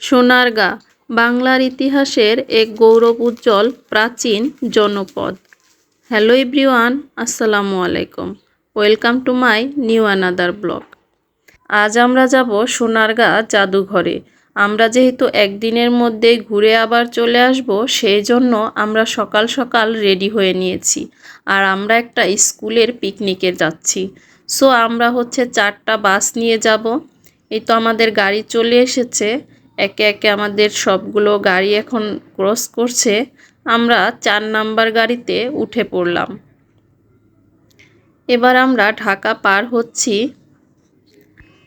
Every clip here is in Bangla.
সোনারগাঁ, বাংলার ইতিহাসের এক গৌরব উজ্জ্বল প্রাচীন জনপদ। হ্যালো এভরিওয়ান, আসসালামু আলাইকুম। Welcome to my new another blog. আজ আমরা যাব সোনারগাঁ জাদুঘরে। আমরা যেহেতু একদিনের মধ্যে ঘুরে আবার চলে আসব, সেই জন্য আমরা সকাল সকাল রেডি হয়ে নিয়েছি। আর আমরা একটা স্কুলের পিকনিকে যাচ্ছি। সো আমরা হচ্ছে চারটা বাস নিয়ে যাব। এই তো আমাদের গাড়ি চলে এসেছে। একে একে আমাদের সবগুলো গাড়ি এখন ক্রস করছে, আমরা চার নাম্বার গাড়িতে উঠে পড়লাম। এবার আমরা ঢাকা পার হচ্ছি।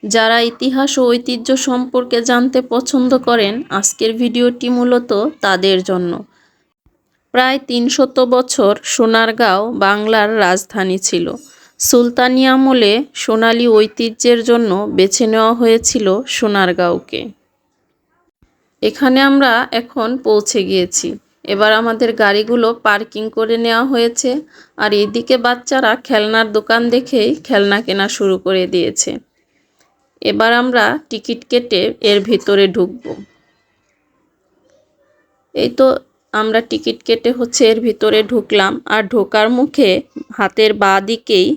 যারা ইতিহাস ও ঐতিহ্য সম্পর্কে জানতে পছন্দ করেন, আজকের ভিডিওটি মূলত তাদের জন্য। প্রায় তিনশত বছর সোনারগাঁও বাংলার রাজধানী ছিল। সুলতানি আমলে সোনালী ঐতিহ্যের জন্য বেছে নেওয়া হয়েছিল সোনারগাঁওকে। এখানে আমরা এখন পৌঁছে গিয়েছি। এবার আমাদের গাড়িগুলো পার্কিং করে নেওয়া হয়েছে আর এদিকে বাচ্চারা খেলনার দোকান দেখেই খেলনা কেনা শুরু করে দিয়েছে। এবার আমরা টিকিট কেটে এর ভিতরে ঢুকব। এই তো আমরা টিকিট কেটে হচ্ছে এর ভিতরে ঢুকলাম আর ঢোকার মুখে হাতের বাঁ দিকেই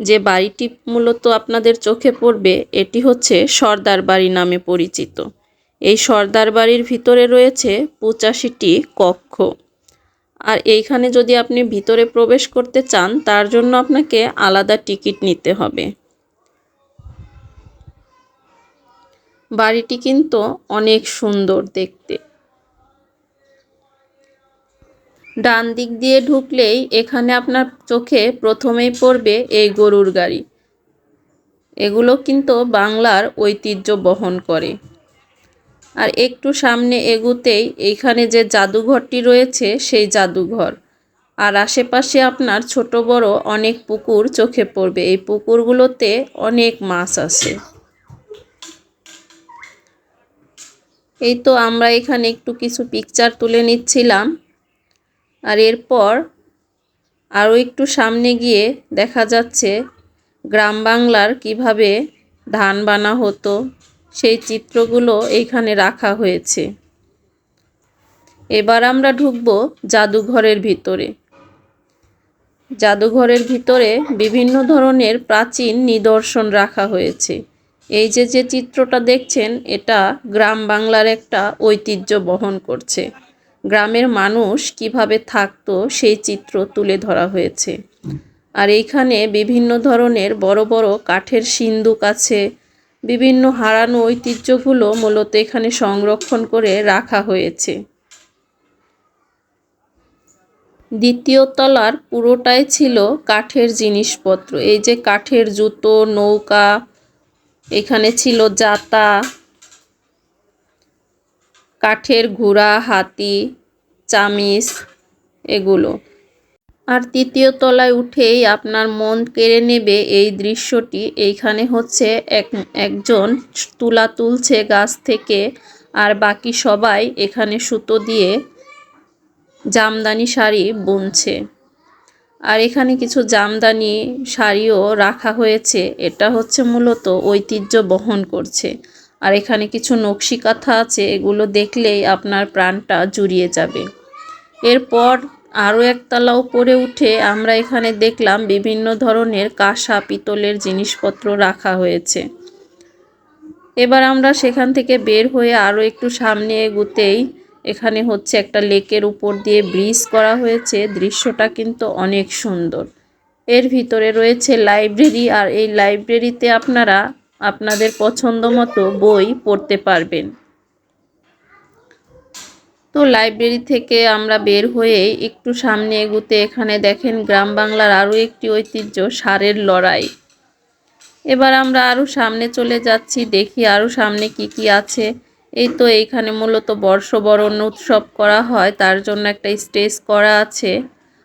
যে বাড়িটি মূলত আপনাদের চোখে পড়বে, এটি হচ্ছে সর্দার বাড়ি নামে পরিচিত। এই সর্দার বাড়ির ভিতরে রয়েছে পঁচাশিটি কক্ষ। আর এইখানে যদি আপনি ভিতরে প্রবেশ করতে চান, তার জন্য আপনাকে আলাদা টিকিট নিতে হবে। বাড়িটি কিন্তু অনেক সুন্দর দেখতে। ডান দিক দিয়ে ঢুকলেই এখানে আপনার চোখে প্রথমেই পড়বে এই গরুর গাড়ি। এগুলো কিন্তু বাংলার ঐতিহ্য বহন করে। আর একটু সামনে এগুতেই এইখানে যে জাদুঘরটি রয়েছে, সেই জাদুঘর। আর আশেপাশে আপনার ছোট বড় অনেক পুকুর চোখে পড়বে। এই পুকুরগুলোতে অনেক মাছ আছে। এই তো আমরা এখানে একটু কিছু পিকচার তুলে নিচ্ছিলাম। আর এরপর আরও একটু সামনে গিয়ে দেখা যাচ্ছে গ্রাম বাংলার কীভাবে ধান বানা হতো। সেই চিত্রগুলো এইখানে রাখা হয়েছে। এবার আমরা ঢুকবো জাদুঘরের ভিতরে। জাদুঘরের ভিতরে বিভিন্ন ধরনের প্রাচীন নিদর্শন রাখা হয়েছে। এই যে যে চিত্রটা দেখছেন, এটা গ্রাম বাংলার একটা ঐতিহ্য বহন করছে। গ্রামের মানুষ কীভাবে থাকতো, সেই চিত্র তুলে ধরা হয়েছে। আর এইখানে বিভিন্ন ধরনের বড় বড় কাঠের সিন্দুক আছে বিভিন্ন হারানো ঐতিহ্যগুলো মূলত এখানে সংরক্ষণ করে রাখা হয়েছে। দ্বিতীয় তলার পুরোটাই ছিল কাঠের জিনিসপত্র। এই যে কাঠের জুতো, নৌকা, এখানে ছিল জাতা, কাঠের ঘোড়া, হাতি চামিস এগুলো। আর তৃতীয় তলায় উঠেই আপনার মন কেড়ে নেবে এই দৃশ্যটি। এইখানে হচ্ছে এক, একজন তুলা তুলছে গাছ থেকে আর বাকি সবাই এখানে সুতো দিয়ে জামদানি শাড়ি বুনছে। আর এখানে কিছু জামদানি শাড়িও রাখা হয়েছে। এটা হচ্ছে মূলত ঐতিহ্য বহন করছে। আর এখানে কিছু নকশি কাঁথা আছে। এগুলো দেখলেই আপনার প্রাণটা জুড়িয়ে যাবে। এরপর আরও একতলা উপরে উঠে আমরা এখানে দেখলাম বিভিন্ন ধরনের কাঁসা, পিতলের জিনিসপত্র রাখা হয়েছে। এবার আমরা সেখান থেকে বের হয়ে আরও একটু সামনে এগুতেই এখানে হচ্ছে একটা লেকের উপর দিয়ে ব্রিজ করা হয়েছে। দৃশ্যটা কিন্তু অনেক সুন্দর। এর ভিতরে রয়েছে লাইব্রেরি আর এই লাইব্রেরিতে আপনারা আপনাদের পছন্দ মতো বই পড়তে পারবেন। তো লাইব্রেরি থেকে আমরা বের হয়ে একটু সামনে এগুতে এখানে দেখেন গ্রাম বাংলার আরও একটি ঐতিহ্য, সারের লড়াই। এবার আমরা আরও সামনে চলে যাচ্ছি, দেখি আরও সামনে কি কি আছে। এই তো এইখানে মূলত বর্ষবরণ উৎসব করা হয়, তার জন্য একটা স্টেজ করা আছে।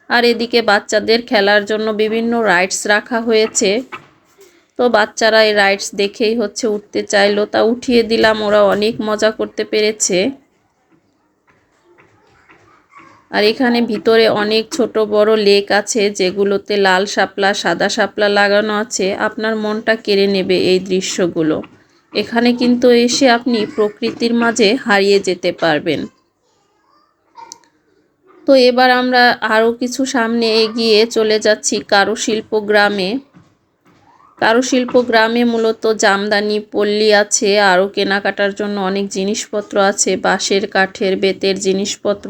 আর এদিকে বাচ্চাদের খেলার জন্য বিভিন্ন রাইডস রাখা হয়েছে। তো বাচ্চারা এই রাইডস দেখেই হচ্ছে উঠতে চাইলো, তা উঠিয়ে দিলাম, ওরা অনেক মজা করতে পেরেছে। আর এখানে ভিতরে অনেক ছোট বড় লেক আছে যেগুলোতে লাল শাপলা, সাদা শাপলা লাগানো আছে। আপনার মনটা কেড়ে নেবে এই দৃশ্যগুলো। এখানে কিন্তু এসে আপনি প্রকৃতির মাঝে হারিয়ে যেতে পারবেন। তো এবার আমরা আরও কিছু সামনে এগিয়ে চলে যাচ্ছি কারুশিল্প গ্রামে। কারুশিল্প গ্রামে মূলত জামদানি, পল্লী আছে, আরও কেনাকাটার জন্য অনেক জিনিসপত্র আছে, বাঁশের, কাঠের, বেতের জিনিসপত্র।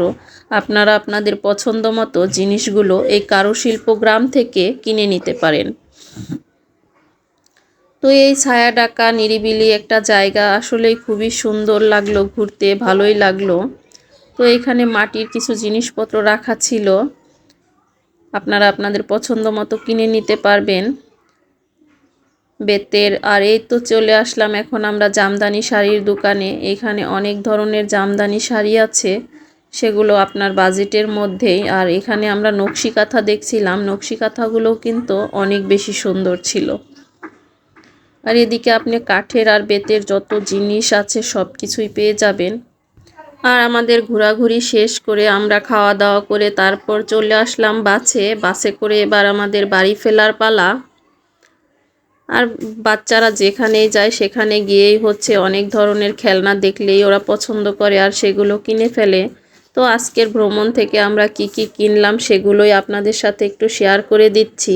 আপনারা আপনাদের পছন্দ মতো জিনিসগুলো এই কারুশিল্প গ্রাম থেকে কিনে নিতে পারেন। তো এই ছায়া ডাকা, নিরিবিলি একটা জায়গা, আসলেই খুবই সুন্দর লাগল ঘুরতে, ভালোই লাগল। তো এখানে মাটির কিছু জিনিসপত্র রাখা ছিল। আপনারা আপনাদের পছন্দ মতো কিনে নিতে পারবেন। বেতের, আর এই তো চলে আসলাম এখন আমরা জামদানি শাড়ির দোকানে। এখানে অনেক ধরনের জামদানি শাড়ি আছে, সেগুলো আপনার বাজেটের মধ্যেই। আর এখানে আমরা নকশি কাঁথা দেখছিলাম নকশি কাঁথাগুলোও কিন্তু অনেক বেশি সুন্দর ছিল। আর এদিকে আপনি কাঠের আর বেতের যত জিনিস আছে সব কিছুই পেয়ে যাবেন। আর আমাদের ঘোরাঘুরি শেষ করে আমরা খাওয়া দাওয়া করে তারপর চলে আসলাম বাসে। বাসে করে এবার আমাদের বাড়ি ফেলার পালা। আর বাচ্চারা যেখানেই যায় সেখানে গিয়েই হচ্ছে অনেক ধরনের খেলনা দেখলেই ওরা পছন্দ করে আর সেগুলো কিনে ফেলে। তো আজকের ভ্রমণ থেকে আমরা কি কি কিনলাম সেগুলোই আপনাদের সাথে একটু শেয়ার করে দিচ্ছি।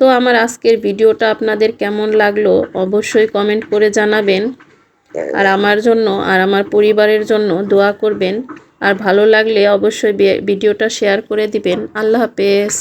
তো আমার আজকের ভিডিওটা আপনাদের কেমন লাগল অবশ্যই কমেন্ট করে জানাবেন। আর আমার জন্য আর আমার পরিবারের জন্য দোয়া করবেন। আর ভালো লাগলে অবশ্যই ভিডিওটা শেয়ার করে দিবেন। আল্লাহ হাফেজ।